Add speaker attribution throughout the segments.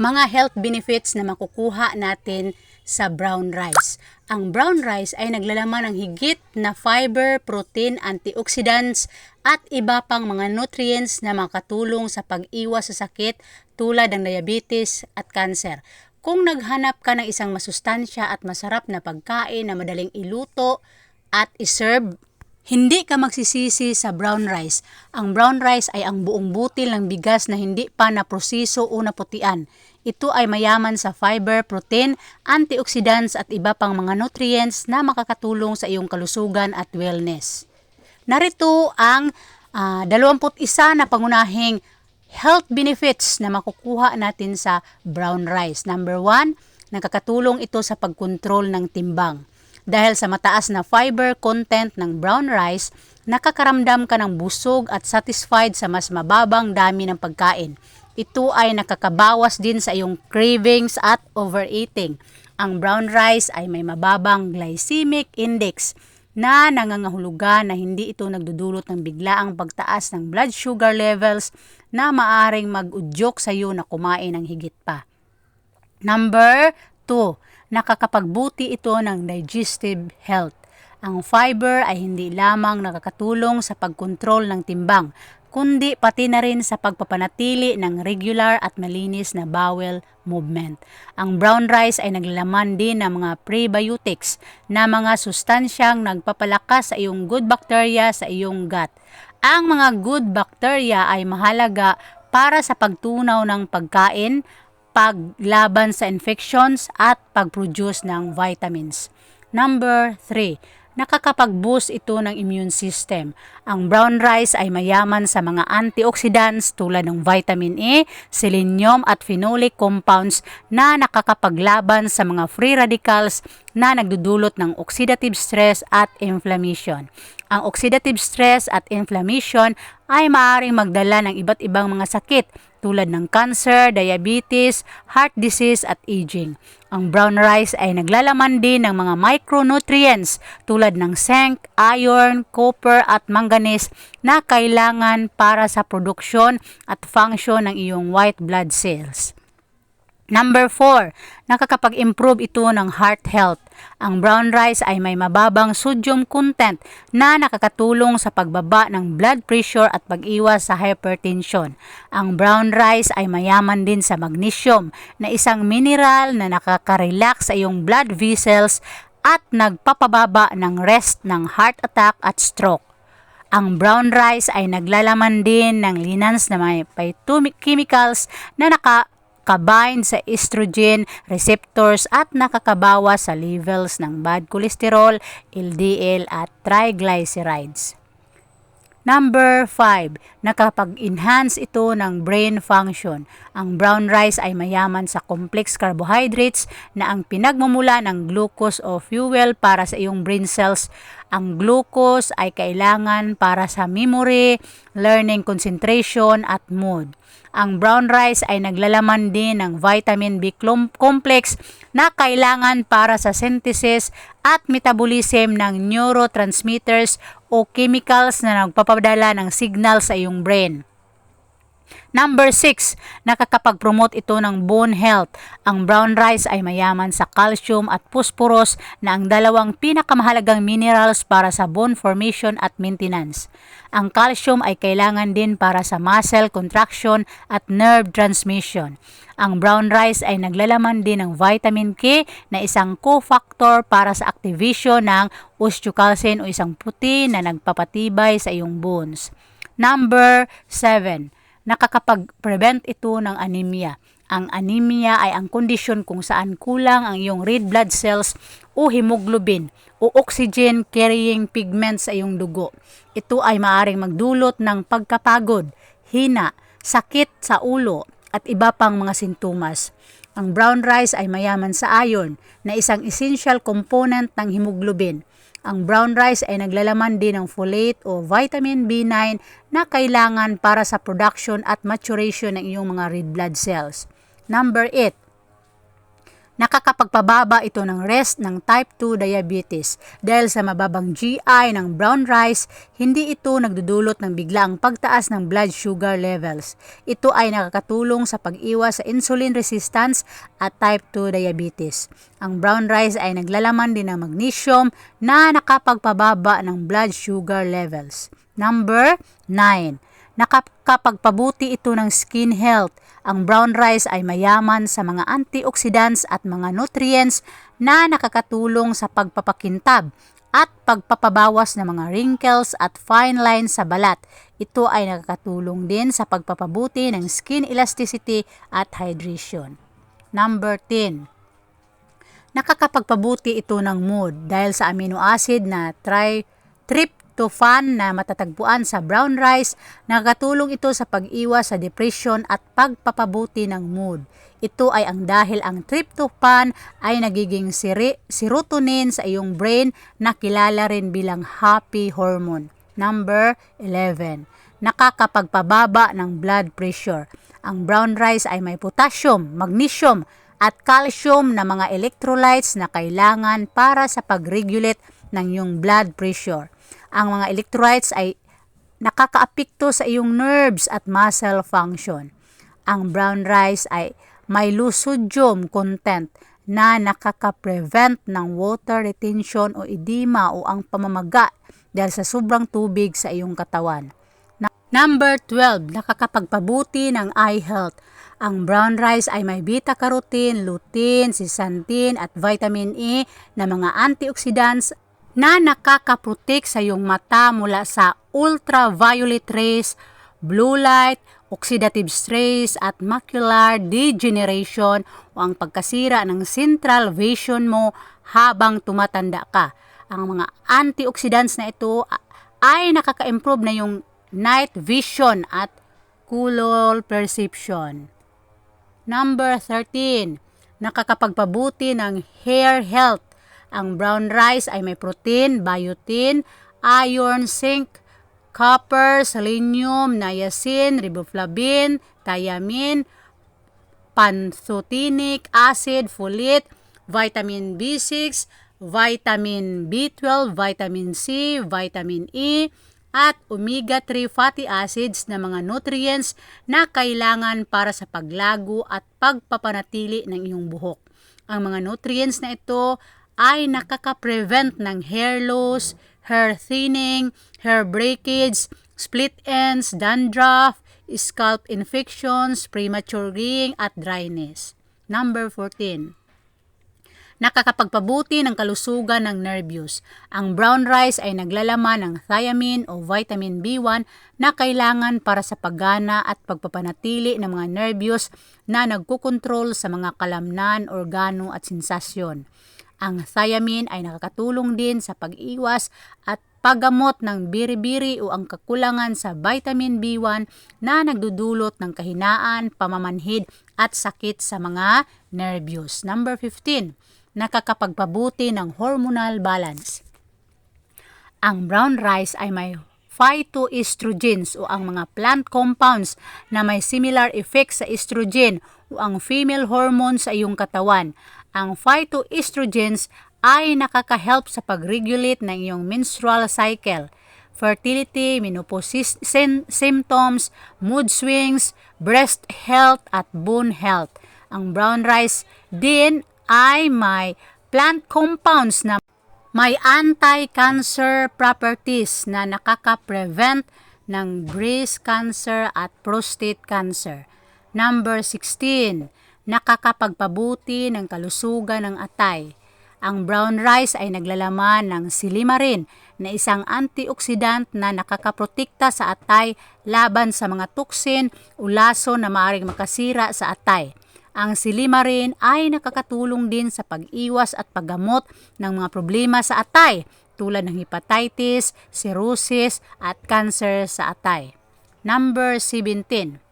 Speaker 1: mga health benefits na makukuha natin sa brown rice. Ang brown rice ay naglalaman ng higit na fiber, protein, antioxidants at iba pang mga nutrients na makatulong sa pag-iwas sa sakit tulad ng diabetes at cancer. Kung naghanap ka ng isang masustansya at masarap na pagkain na madaling iluto at iserve hindi ka magsisisi sa brown rice. Ang brown rice ay ang buong butil ng bigas na hindi pa naproseso o naputian. Ito ay mayaman sa fiber, protein, antioxidants at iba pang mga nutrients na makakatulong sa iyong kalusugan at wellness. Narito ang uh, 21 na pangunahing health benefits na makukuha natin sa brown rice. Number 1, nakakatulong ito sa pagkontrol ng timbang. Dahil sa mataas na fiber content ng brown rice, nakakaramdam ka ng busog at satisfied sa mas mababang dami ng pagkain. Ito ay nakakabawas din sa iyong cravings at overeating. Ang brown rice ay may mababang glycemic index na nangangahulugan na hindi ito nagdudulot ng biglaang pagtaas ng blood sugar levels na maaring mag-udyok sa iyo na kumain ng higit pa. Number 2 nakakapagbuti ito ng digestive health. Ang fiber ay hindi lamang nakakatulong sa pagkontrol ng timbang, kundi pati na rin sa pagpapanatili ng regular at malinis na bowel movement. Ang brown rice ay naglalaman din ng mga prebiotics na mga sustansyang nagpapalakas sa iyong good bacteria sa iyong gut. Ang mga good bacteria ay mahalaga para sa pagtunaw ng pagkain, paglaban sa infections at pag-produce ng vitamins. Number 3, nakakapag-boost ito ng immune system. Ang brown rice ay mayaman sa mga antioxidants tulad ng vitamin A, selenium at phenolic compounds na nakakapaglaban sa mga free radicals na nagdudulot ng oxidative stress at inflammation. Ang oxidative stress at inflammation ay maaaring magdala ng iba't ibang mga sakit tulad ng cancer, diabetes, heart disease at aging. Ang brown rice ay naglalaman din ng mga micronutrients tulad ng zinc, iron, copper at manganese na kailangan para sa produksyon at function ng iyong white blood cells. Number 4, nakakapag-improve ito ng heart health. Ang brown rice ay may mababang sodium content na nakakatulong sa pagbaba ng blood pressure at pag-iwas sa hypertension. Ang brown rice ay mayaman din sa magnesium na isang mineral na nakaka-relax sa iyong blood vessels at nagpapababa ng rest ng heart attack at stroke. Ang brown rice ay naglalaman din ng linans na may phytochemicals na naka nakabind sa estrogen receptors at nakakabawas sa levels ng bad cholesterol, LDL at triglycerides. Number 5, nakapag-enhance ito ng brain function. Ang brown rice ay mayaman sa complex carbohydrates na ang pinagmumula ng glucose o fuel para sa iyong brain cells. Ang glucose ay kailangan para sa memory, learning concentration at mood. Ang brown rice ay naglalaman din ng vitamin B complex na kailangan para sa synthesis at metabolism ng neurotransmitters o chemicals na nagpapadala ng signal sa iyong brain. Number 6, nakakapag-promote ito ng bone health. Ang brown rice ay mayaman sa calcium at phosphorus na ang dalawang pinakamahalagang minerals para sa bone formation at maintenance. Ang calcium ay kailangan din para sa muscle contraction at nerve transmission. Ang brown rice ay naglalaman din ng vitamin K na isang cofactor para sa activation ng osteocalcin o isang puti na nagpapatibay sa iyong bones. Number 7 nakakapag-prevent ito ng anemia. Ang anemia ay ang kondisyon kung saan kulang ang iyong red blood cells o hemoglobin o oxygen carrying pigment sa iyong dugo. Ito ay maaring magdulot ng pagkapagod, hina, sakit sa ulo at iba pang mga sintomas. Ang brown rice ay mayaman sa iron na isang essential component ng hemoglobin. Ang brown rice ay naglalaman din ng folate o vitamin B9 na kailangan para sa production at maturation ng iyong mga red blood cells. Number 8. Nakakapagpababa ito ng risk ng type 2 diabetes. Dahil sa mababang GI ng brown rice, hindi ito nagdudulot ng biglaang pagtaas ng blood sugar levels. Ito ay nakakatulong sa pag-iwas sa insulin resistance at type 2 diabetes. Ang brown rice ay naglalaman din ng magnesium na nakapagpababa ng blood sugar levels. Number 9 nakakapagpabuti ito ng skin health. Ang brown rice ay mayaman sa mga antioxidants at mga nutrients na nakakatulong sa pagpapakintab at pagpapabawas ng mga wrinkles at fine lines sa balat. Ito ay nakakatulong din sa pagpapabuti ng skin elasticity at hydration. Number 10. Nakakapagpabuti ito ng mood dahil sa amino acid na tri tryptophan na matatagpuan sa brown rice, nakakatulong ito sa pag-iwas sa depression at pagpapabuti ng mood. Ito ay ang dahil ang tryptophan ay nagiging seri- serotonin sa iyong brain na kilala rin bilang happy hormone. Number 11. Nakakapagpababa ng blood pressure. Ang brown rice ay may potassium, magnesium, at calcium na mga electrolytes na kailangan para sa pag-regulate ng iyong blood pressure. Ang mga electrolytes ay nakakaapekto sa iyong nerves at muscle function. Ang brown rice ay may low sodium content na nakaka-prevent ng water retention o edema o ang pamamaga dahil sa sobrang tubig sa iyong katawan. Number 12, nakakapagpabuti ng eye health. Ang brown rice ay may beta-carotene, lutein, zeaxanthin at vitamin E na mga antioxidants na nakakaprotek sa iyong mata mula sa ultraviolet rays, blue light, oxidative stress at macular degeneration o ang pagkasira ng central vision mo habang tumatanda ka. Ang mga antioxidants na ito ay nakaka-improve na yung night vision at color perception. Number 13, nakakapagpabuti ng hair health. Ang brown rice ay may protein, biotin, iron, zinc, copper, selenium, niacin, riboflavin, thiamine, pantothenic acid, folate, vitamin B6, vitamin B12, vitamin C, vitamin E, at omega-3 fatty acids na mga nutrients na kailangan para sa paglago at pagpapanatili ng iyong buhok. Ang mga nutrients na ito ay nakaka-prevent ng hair loss, hair thinning, hair breakage, split ends, dandruff, scalp infections, premature graying at dryness. Number 14 nakakapagpabuti ng kalusugan ng nervyos. Ang brown rice ay naglalaman ng thiamine o vitamin B1 na kailangan para sa paggana at pagpapanatili ng mga nervyos na nagkukontrol sa mga kalamnan, organo at sensasyon. Ang thiamine ay nakakatulong din sa pag-iwas at paggamot ng biri-biri o ang kakulangan sa vitamin B1 na nagdudulot ng kahinaan, pamamanhid at sakit sa mga nervyos. Number 15 nakakapagpabuti ng hormonal balance. Ang brown rice ay may phytoestrogens o ang mga plant compounds na may similar effect sa estrogen o ang female hormone sa iyong katawan. Ang phytoestrogens ay nakaka-help sa pag-regulate ng iyong menstrual cycle, fertility, menopause symptoms, mood swings, breast health at bone health. Ang brown rice din ay may plant compounds na may anti-cancer properties na nakaka-prevent ng breast cancer at prostate cancer. Number 16, nakakapagpabuti ng kalusugan ng atay. Ang brown rice ay naglalaman ng silimarin na isang antioxidant na nakakaprotekta sa atay laban sa mga tuksin o laso na maaaring makasira sa atay. Ang silimarin ay nakakatulong din sa pag-iwas at paggamot ng mga problema sa atay tulad ng hepatitis, cirrhosis at cancer sa atay. Number 17.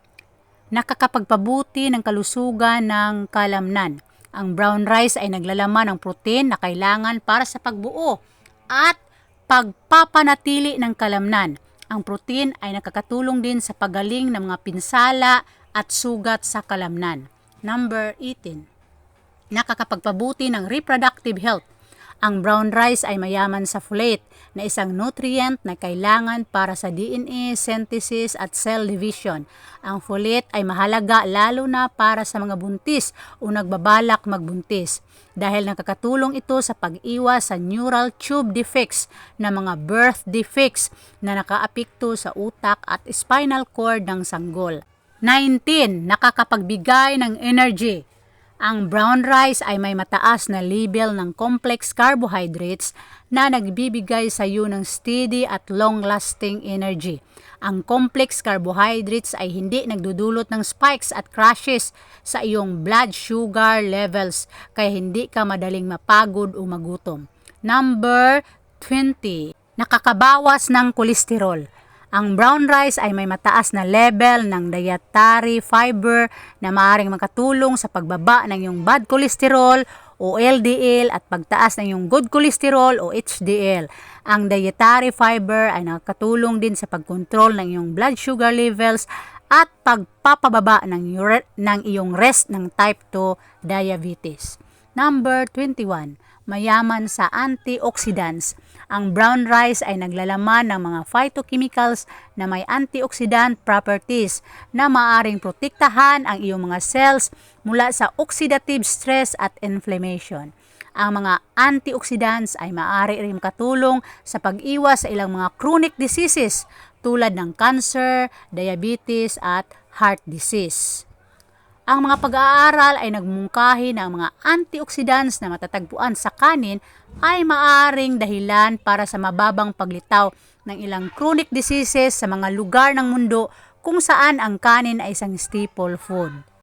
Speaker 1: Nakakapagpabuti ng kalusugan ng kalamnan. Ang brown rice ay naglalaman ng protein na kailangan para sa pagbuo at pagpapanatili ng kalamnan. Ang protein ay nakakatulong din sa pagaling ng mga pinsala at sugat sa kalamnan. Number 18. nakakapagpabuti ng reproductive health. Ang brown rice ay mayaman sa folate na isang nutrient na kailangan para sa DNA synthesis at cell division. Ang folate ay mahalaga lalo na para sa mga buntis o nagbabalak magbuntis dahil nakakatulong ito sa pag-iwas sa neural tube defects na mga birth defects na nakaapekto sa utak at spinal cord ng sanggol. 19. Nakakapagbigay ng energy. Ang brown rice ay may mataas na level ng complex carbohydrates na nagbibigay sa iyo ng steady at long-lasting energy. Ang complex carbohydrates ay hindi nagdudulot ng spikes at crashes sa iyong blood sugar levels kaya hindi ka madaling mapagod o magutom. Number 20. Nakakabawas ng kolesterol. Ang brown rice ay may mataas na level ng dietary fiber na maaaring makatulong sa pagbaba ng iyong bad cholesterol o LDL at pagtaas ng iyong good cholesterol o HDL. Ang dietary fiber ay nakatulong din sa pagkontrol ng iyong blood sugar levels at pagpapababa ng, ng iyong rest ng type 2 diabetes. Number 21, mayaman sa antioxidants. Ang brown rice ay naglalaman ng mga phytochemicals na may antioxidant properties na maaring protektahan ang iyong mga cells mula sa oxidative stress at inflammation. Ang mga antioxidants ay maaari rin makatulong sa pag-iwas sa ilang mga chronic diseases tulad ng cancer, diabetes at heart disease. Ang mga pag-aaral ay nagmungkahi na ang mga antioxidants na matatagpuan sa kanin ay maaring dahilan para sa mababang paglitaw ng ilang chronic diseases sa mga lugar ng mundo kung saan ang kanin ay isang staple food.